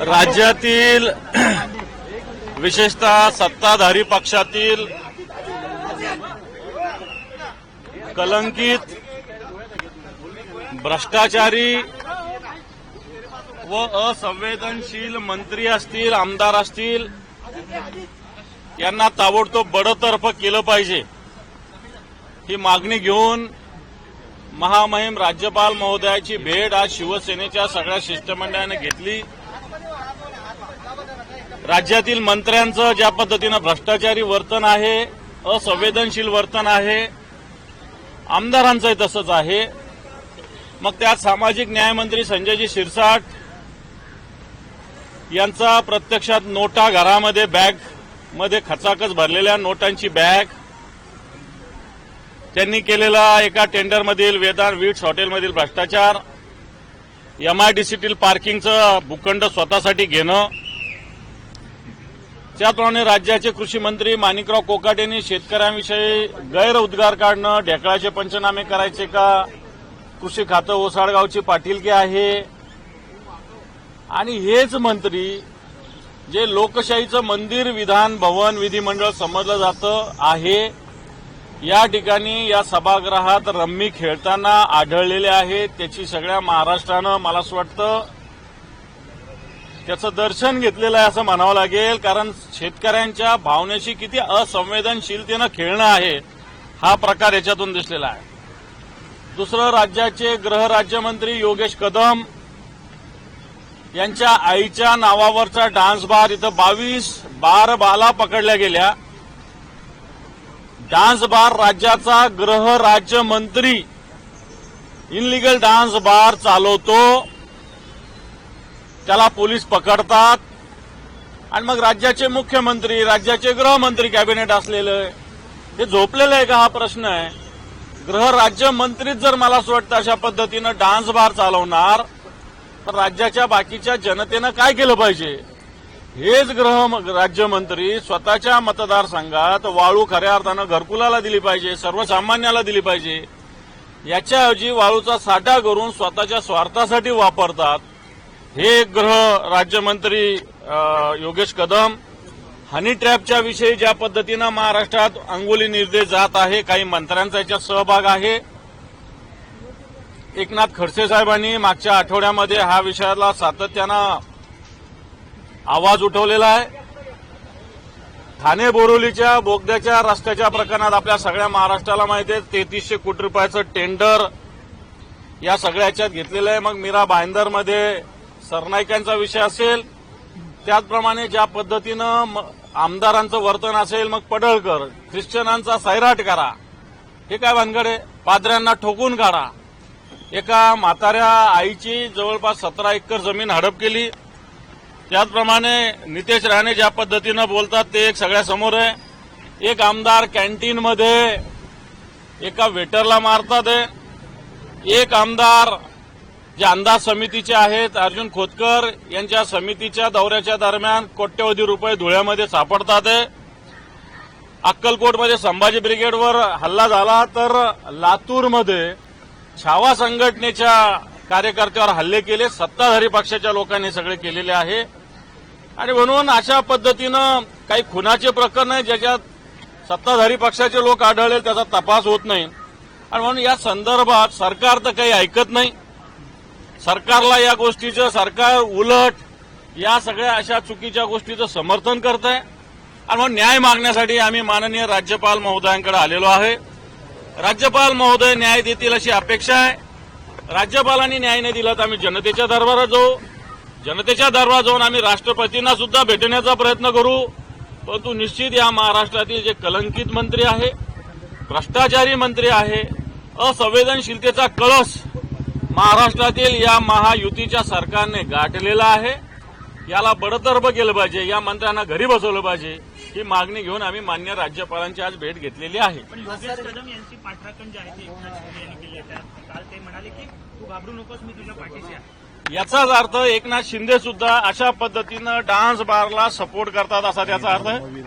राज्यातील विशेषतः सत्ताधारी पक्षातील कलंकित भ्रष्टाचारी व असंवेदनशील मंत्री असतील आमदार असतील यांना ताबडतोब बडतर्फ केलं पाहिजे. ही मागणी घेऊन महामहिम राज्यपाल महोदयाची भेट आज शिवसेनेच्या सगळ्या शिष्टमंडळाने घेतली. राज्यातील मंत्र्यांचं ज्या पद्धतीनं भ्रष्टाचारी वर्तन आहे असंवेदनशील वर्तन आहे आमदारांचंही तसंच आहे. मग त्यात सामाजिक न्यायमंत्री संजयजी शिरसाट यांचा प्रत्यक्षात नोटा घरामध्ये बॅगमध्ये खचाखच भरलेल्या नोटांची बॅग. त्यांनी केलेला एका टेंडरमधील वेदांत वीट्स हॉटेलमधील भ्रष्टाचार. एमआयडीसीतील पार्किंगचं भूखंड स्वतःसाठी घेणं. त्याचप्रमाणे राज्याचे कृषी मंत्री माणिकराव कोकाट यांनी शेतकऱ्यांविषयी गैरउद्गार काढणं ढेकळाचे पंचनामे करायचे का? कृषी खातं ओसाडगावची पाटीलकी आहे. आणि हेच मंत्री जे लोकशाहीचं मंदिर विधान भवन विधिमंडळ समजलं जातं आहे. या ठिकाणी या सभागृहात रम्मी खेळताना आढळलेले आहेत त्याची सगळ्या महाराष्ट्रानं मला असं वाटतं त्याचं दर्शन घेतलेलं आहे असं म्हणावं लागेल कारण शेतकऱ्यांच्या भावनेशी किती असंवेदनशीलतेनं खेळणं आहे हा प्रकार याच्यातून दिसलेला आहे. दुसरं राज्याचे गृहराज्यमंत्री योगेश कदम यांच्या आईच्या नावावरचा डान्स बार इथं बावीस बार बाला पकडल्या गेल्या. डान्स बार राज्याचा गृहराज्यमंत्री इनलिगल डान्स बार चालवतो. त्याला पोलीस पकडतात. आणि मग राज्याचे मुख्यमंत्री राज्याचे गृहमंत्री कॅबिनेट असलेलं हे झोपलेलं आहे का हा प्रश्न आहे? गृह राज्यमंत्रीच जर मला असं वाटतं अशा पद्धतीनं डान्स बार चालवणार तर राज्याच्या बाकीच्या जनतेनं काय केलं पाहिजे? हेच गृह राज्यमंत्री स्वतःच्या मतदारसंघात वाळू खऱ्या अर्थानं घरकुलाला दिली पाहिजे सर्वसामान्याला दिली पाहिजे. याच्याऐवजी वाळूचा साठा करून स्वतःच्या स्वार्थासाठी वापरतात. हे गृह राज्यमंत्री योगेश कदम हनी ट्रॅपच्या विषयी ज्या पद्धतीनं महाराष्ट्रात अंगोली निर्देश जात आहे काही मंत्र्यांचा याच्यात सहभाग आहे. एकनाथ खडसे साहेबांनी मागच्या आठवड्यामध्ये हा विषयाला सातत्यानं आवाज उठवलेला आहे. ठाणे बोरिवलीच्या बोगद्याच्या रस्त्याच्या प्रकरणात आपल्या सगळ्या महाराष्ट्राला माहिती आहे तेहतीसशे कोटी रुपयाचं टेंडर या सगळ्या याच्यात घेतलेलं आहे. मग मीरा भाईंदरमध्ये सरनाईकांचा विषय असेल त्याचप्रमाणे ज्या पद्धतीनं आमदारांचं वर्तन असेल मग पडळकर ख्रिश्चनांचा सैराट करा. हे काय भानगड आहे? पादऱ्यांना ठोकून काढा. एका म्हाताऱ्या आईची जवळपास सतरा एकर जमीन हडप केली. त्याचप्रमाणे नितेश राणे ज्या पद्धतीनं बोलतात ते एक सगळ्यासमोर आहे. एक आमदार कॅन्टीनमध्ये एका वेटरला मारतात आहे. एक आमदार जे अंदाज समितीचे आहेत अर्जुन खोतकर यांच्या समितीच्या दौऱ्याच्या दरम्यान कोट्यवधी रुपये धुळ्यामध्ये सापडतात आहे अक्कलकोटमध्ये संभाजी ब्रिगेडवर हल्ला झाला तर लातूरमध्ये छावा संघटनेच्या कार्यकर्त्यावर हल्ले केले सत्ताधारी पक्षाच्या लोकांनी सगळे केलेले आहे. आणि म्हणून अशा पद्धतीनं काही खुनाचे प्रकरण आहे ज्याच्यात सत्ताधारी पक्षाचे लोक आढळले त्याचा तपास होत नाही. आणि म्हणून या संदर्भात सरकार तर काही ऐकत नाही. सरकारला या गोष्टीचं सरकार उलट या सगळ्या अशा चुकीच्या गोष्टीचं समर्थन करत आहे आणि मग न्याय मागण्यासाठी आम्ही माननीय राज्यपाल महोदयांकडे आलेलो आहे. राज्यपाल महोदय न्याय देतील अशी अपेक्षा आहे. राज्यपालांनी न्याय नाही दिला तर आम्ही जनतेच्या दरबारात जाऊ. जनतेच्या दरबारात जाऊन आम्ही राष्ट्रपतींना सुद्धा भेटण्याचा प्रयत्न करू. परंतु निश्चित या महाराष्ट्रातील जे कलंकित मंत्री आहे भ्रष्टाचारी मंत्री आहे असंवेदनशीलतेचा कळस महाराष्ट्रातील या महायुतीच्या सरकारने गाठलेला आहे. याला बडतर्फ केलं पाहिजे या मंत्र्यांना घरी बसवलं पाहिजे ही मागणी घेऊन आम्ही मान्य राज्यपालांची आज भेट घेतलेली आहे. याचाच अर्थ एकनाथ शिंदे सुद्धा अशा पद्धतीनं डान्स बारला सपोर्ट करतात असा त्याचा अर्थ आहे.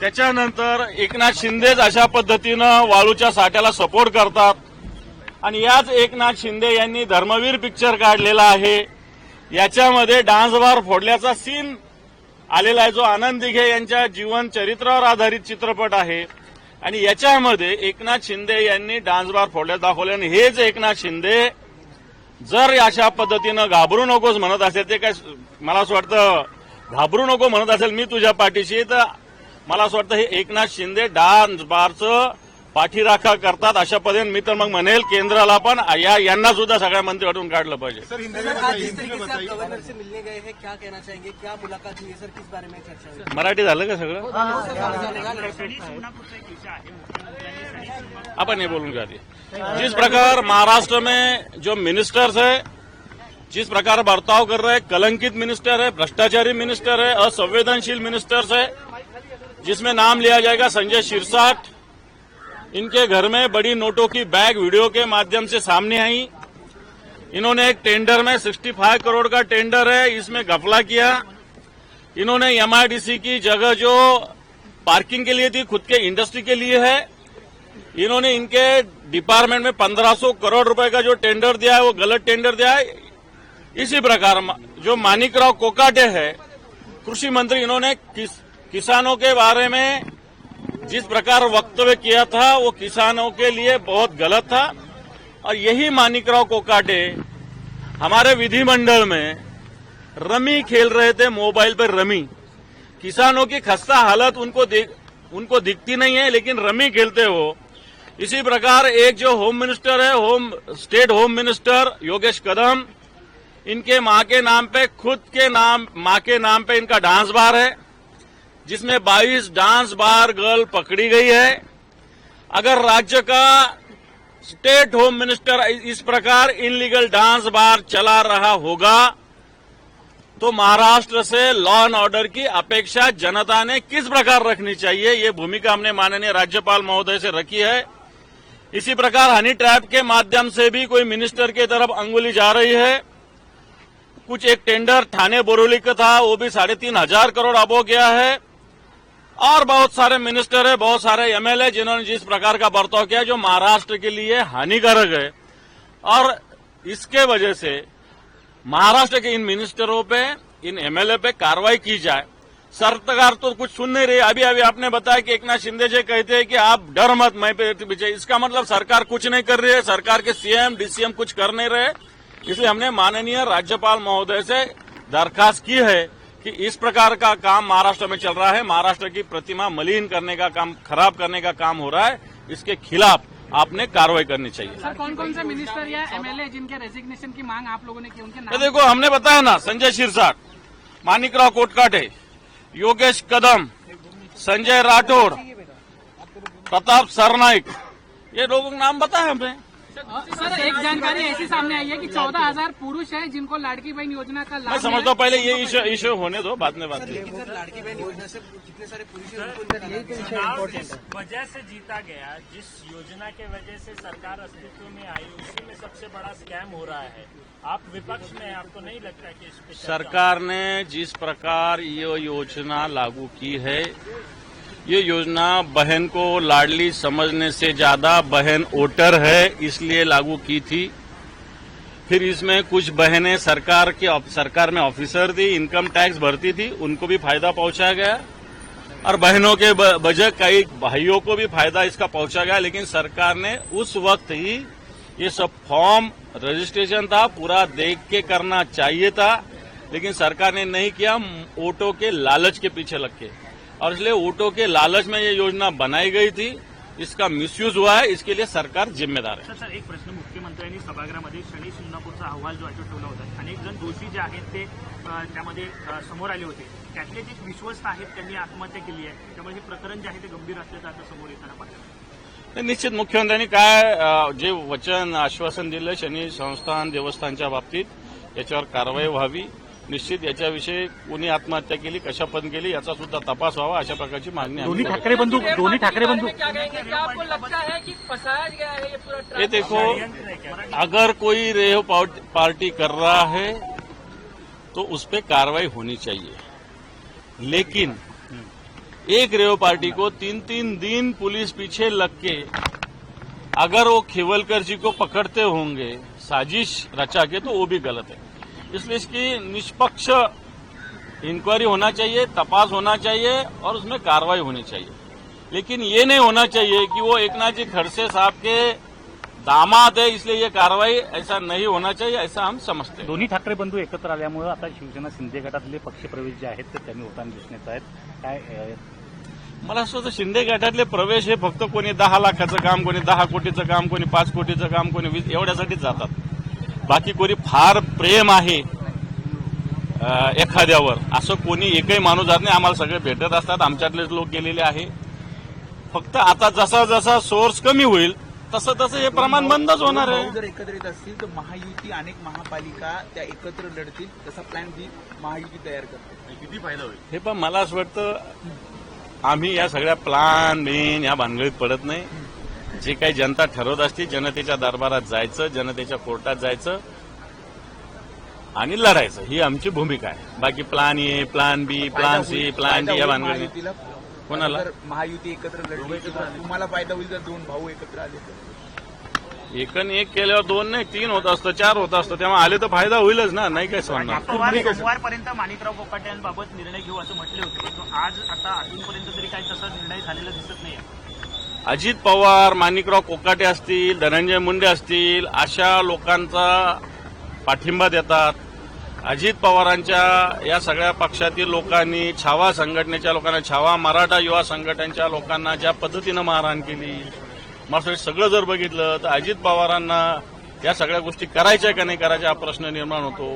त्याच्यानंतर एकनाथ शिंदेच अशा पद्धतीनं वाळूच्या साठ्याला सपोर्ट करतात. आणि याच एकनाथ शिंदे यांनी धर्मवीर पिक्चर काढलेला आहे. याच्यामध्ये डान्स बार फोडल्याचा सीन आलेला आहे. जो आनंद दिघे यांच्या जीवन चरित्रावर आधारित चित्रपट आहे. आणि याच्यामध्ये एकनाथ शिंदे यांनी डान्स बार फोडल्या दाखवले आणि हेच एकनाथ शिंदे जर अशा पद्धतीनं घाबरू नकोस म्हणत असेल ते काय मला असं वाटतं घाबरू नको म्हणत असेल मी तुझ्या पाठीशी तर मला असं वाटतं हे एकनाथ शिंदे डान्स बारचं पाठीराखा करतात अशा पद्धतीने मी तर मग म्हणेल केंद्राला पण या यांना सुद्धा सगळ्या मंत्रिमंडळातून काढलं पाहिजे. सर आज जिस तरीके से आप गवर्नर से मिलने गए हैं क्या कहना चाहेंगे? क्या मुलाकात हुई है सर किस बारे में चर्चा मराठी झालं का सगळं? बोलूँगा आगे जिस प्रकार महाराष्ट्र में जो मिनिस्टर्स है जिस प्रकार बर्ताव कर रहे हैं कलंकित मिनिस्टर है भ्रष्टाचारी मिनिस्टर है असंवेदनशील मिनिस्टर्स है जिसमें नाम लिया जाएगा संजय सिरसाट इनके घर में बड़ी नोटों की बैग वीडियो के माध्यम से सामने आई। इन्होंने एक टेंडर में 65 करोड़ का टेंडर है इसमें घपला किया। इन्होंने एमआईडीसी की जगह जो पार्किंग के लिए थी खुद के इंडस्ट्री के लिए है। इन्होंने इनके डिपार्टमेंट में 1500 करोड़ रुपए का जो टेंडर दिया है वो गलत टेंडर दिया है। इसी प्रकार जो मानिकराव कोकाटे है कृषि मंत्री इन्होंने किस, किसानों के बारे में जिस प्रकार वक्तव्य किया था, वो किसानों के लिए बहुत गलत था। और यही मानिकराव कोकाटे हमारे विधिमंडल में रमी खेल रहे थे, मोबाइल पर रमी। किसानों की खस्ता हालत उनको देख, उनको दिखती नहीं है, लेकिन रमी खेलते हो इसी प्रकार एक जो होम मिनिस्टर है, home, state home minister Yogesh Kadam, इनके माँ के नाम पे, खुद के नाम, माँ के नाम पे इनका डांस बार है। जिसमें 22 डांस बार गर्ल पकड़ी गई है। अगर राज्य का स्टेट होम मिनिस्टर इस प्रकार इनलीगल डांस बार चला रहा होगा तो महाराष्ट्र से लॉ एंड ऑर्डर की अपेक्षा जनता ने किस प्रकार रखनी चाहिए, ये भूमिका हमने माननीय राज्यपाल महोदय से रखी है। इसी प्रकार हनी ट्रैप के माध्यम से भी कोई मिनिस्टर की तरफ़ अंगुली जा रही है। कुछ एक टेंडर थाने बोरोली का था, वो भी साढ़े तीन हज़ार करोड़ अब गया है। और बहुत सारे मिनिस्टर है, बहुत सारे एमएलए जिन्होंने जिस प्रकार का बर्ताव किया जो महाराष्ट्र के लिए हानिकारक है। और इसके वजह से महाराष्ट्र के इन मिनिस्टरों पे, इन एमएलए पे कार्रवाई की जाए। सरकार तो कुछ सुन नहीं रही। अभी अभी आपने बताया कि एकनाथ शिंदे जी कहते हैं कि आप डर मत, मैं पे पीछे इसका मतलब सरकार कुछ नहीं कर रही है, सरकार के सीएम डीसीएम कुछ कर नहीं रहे। इसलिए हमने माननीय राज्यपाल महोदय से दरखास्त की है। कि इस प्रकार का काम महाराष्ट्र में चल रहा है। महाराष्ट्र की प्रतिमा मलिन करने का काम खराब करने का काम हो रहा है। इसके खिलाफ आपने कार्रवाई करनी चाहिए। सर कौन कौन से मिनिस्टर या एमएलए जिनके रेजिग्नेशन की मांग आप लोगों ने की उनके नाम? देखो हमने बताया ना संजय शिरसाट मानिकराव कोटकाटे योगेश कदम संजय राठौड़ प्रताप सरनाइक ये लोगों के नाम बताया हमने सर एक जानकारी ऐसी सामने आई है कि चौदह हज़ार पुरुष है जिनको लाड़की बहन योजना का मैं लाभ समझता हूँ पहले ये इशू इशू होने दो बाद में बात लाड़की बहन योजना से कितने सारे पुरुष हैं वजह से जीता गया जिस योजना के वजह से सरकार अस्तित्व में आई उसी में सबसे बड़ा स्कैम हो रहा है। आप विपक्ष में आपको नहीं लगता कि सरकार ने जिस प्रकार ये योजना लागू की है ये योजना बहन को लाडली समझने से ज़्यादा बहन वोटर है, इसलिए लागू की थी। फिर इसमें कुछ बहनें सरकार के सरकार में ऑफिसर थी, इनकम टैक्स भरती थी, उनको भी फ़ायदा पहुँचाया गया। और बहनों के बजाय कई भाइयों को भी फ़ायदा इसका पहुँचा गया, लेकिन सरकार ने उस वक्त ही ये सब फॉर्म, रजिस्ट्रेशन था, पूरा देख के करना चाहिए था, लेकिन सरकार ने नहीं किया, वोटों के लालच के पीछे लग के। और इसलिए वोटों के लालच में ये योजना बनाई गई थी। इसका मिसयूज हुआ है। इसके लिए सरकार जिम्मेदार है। सर सर एक प्रश्न मुख्यमंत्र्यांनी सभागृहामध्ये शनी शिंगणापूरचा अहवाल जो आहे ठेवला होता. अनेक जण दोषी जे आहेत ते त्यामध्ये समोर आले होते. त्यातले जे विश्वस्त आहेत त्यांनी आत्महत्या केली आहे. त्यामुळे हे प्रकरण जे आहे ते गंभीर असल्याचं आता समोर येताना निश्चित मुख्यमंत्र्यांनी काय जे वचन आश्वासन दिलं शनी संस्थान देवस्थानच्या बाबतीत याच्यावर कारवाई व्हावी. निश्चित याच्याविषयी कोणी आत्महत्या केली कशा पद्धतीने केली याचा सुद्धा तपास व्हावा अशा प्रकारची मागणी दोन्ही करू. ठाकरे बंधू दोन्ही ठाकरे बंधू क्या कहेंगे क्या आपको लगता है कि फंसाया गया है ये देखो अगर कोई रेव पार्ट- पार्टी कर रहा है तो उस पर कार्रवाई होनी चाहिए लेकिन एक रेव पार्टी को तीन तीन दिन पुलिस पीछे लग के अगर वो खेवलकर जी को पकड़ते होंगे साजिश रचा के तो वो भी गलत है इसलिए इसकी निष्पक्ष इंक्वायरी होना चाहिए तपास होना चाहिए और उसमें कार्रवाई होनी चाहिए। लेकिन ये नहीं होना चाहिए कि वो एकनाथ जी खड़से साहब के दामाद है इसलिए ये कार्रवाई ऐसा नहीं होना चाहिए ऐसा हम समझते हैं। दोन्ही ठाकरे बंधू एकत्र आल्यामुळे आता शिवसेना शिंदे गटातले पक्षप्रवेश जे आहेत ते त्यांनी होताना दिसून येत आहेत काय मला असं वाटतं शिंदे गटातले प्रवेश हे फक्त कोणी दहा लाखाचं काम कोणी दहा कोटीचं काम कोणी पाच कोटीचं काम कोणी वीस एवढ्यासाठीच जातात. बाकी कोणी फार प्रेम आहे एखाद्यावर. असं कोणी एकही माणूस जात नाही. आम्हाला सगळे भेटत असतात. आमच्यातलेच लोक गेलेले आहे. फक्त आता जसा जसा सोर्स कमी होईल तसं तसं हे प्रमाण बंदच होणार आहे. जर एकत्र येत असतील तर महायुती अनेक महापालिका त्या एकत्र लढतील. तसा प्लॅन बी महायुती तयार करते हे पण मला असं वाटतं आम्ही या सगळ्या प्लान बिन या भानगडीत पडत नाही. जे काही जनता ठरवत असते जनतेच्या दरबारात जायचं जनतेच्या कोर्टात जायचं आणि लढायचं. ही आमची भूमिका आहे. बाकी plan A plan B plan C plan D या भानगडी कोणाला? जर महायुती एकत्र लढली तुम्हाला फायदा होईल जर दोन भाऊ एकत्र आले तर. एकन एक केल्यावर दोन नाही तीन होत असतं चार होत असतं. तेव्हा आले तर फायदा होईलच ना नाही काय सांगणार. पवार सोमवारपर्यंत माणिकराव कोकाटे यांबाबत निर्णय घेऊ असं म्हटले होते. आज आता अजूनपर्यंत तरी काही तसा निर्णय झालेला दिसत नाही अजित पवार माणिकराव कोकाटे असतील धनंजय मुंडे असतील अशा लोकांचा पाठिंबा देतात. अजित पवारांच्या या सगळ्या पक्षातील लोकांनी छावा संघटनेच्या लोकांना छावा मराठा युवा संघटनेच्या लोकांना ज्या पद्धतीनं मारहाण केली मला सगळं जर बघितलं तर अजित पवारांना या सगळ्या गोष्टी करायच्या का नाही करायच्या हा प्रश्न निर्माण होतो.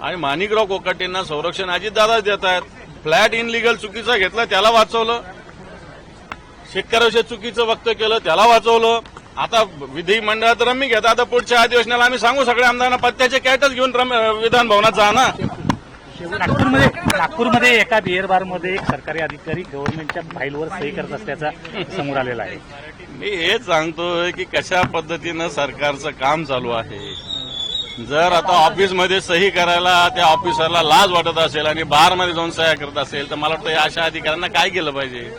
आणि माणिकराव कोकाटेंना संरक्षण अजितदादाच देत आहेत फ्लॅट इनलिगल चुकीचा घेतला त्याला वाचवलं. शेतकऱ्याविषयी चुकीचं वक्तव्य केलं त्याला वाचवलं. आता विधिमंडळात रम्मी घेता आता पुढच्या अधिवेशनाला आम्ही सांगू सगळ्या आमदारांना पत्त्याचे कॅटच घेऊन विधान भवनात जा ना. नागपूरमध्ये नागपूरमध्ये एका बिअर बारमध्ये एक सरकारी अधिकारी गव्हर्नमेंटच्या फाईलवर सही करत असल्याचा समोर आलेला आहे. मी हेच सांगतोय की कशा पद्धतीनं सरकारचं काम चालू आहे. जर आता ऑफिसमध्ये सही करायला त्या ऑफिसरला लाज वाटत असेल आणि बारमध्ये जाऊन सह्या करत असेल तर मला वाटतं या अशा अधिकाऱ्यांना काय केलं पाहिजे?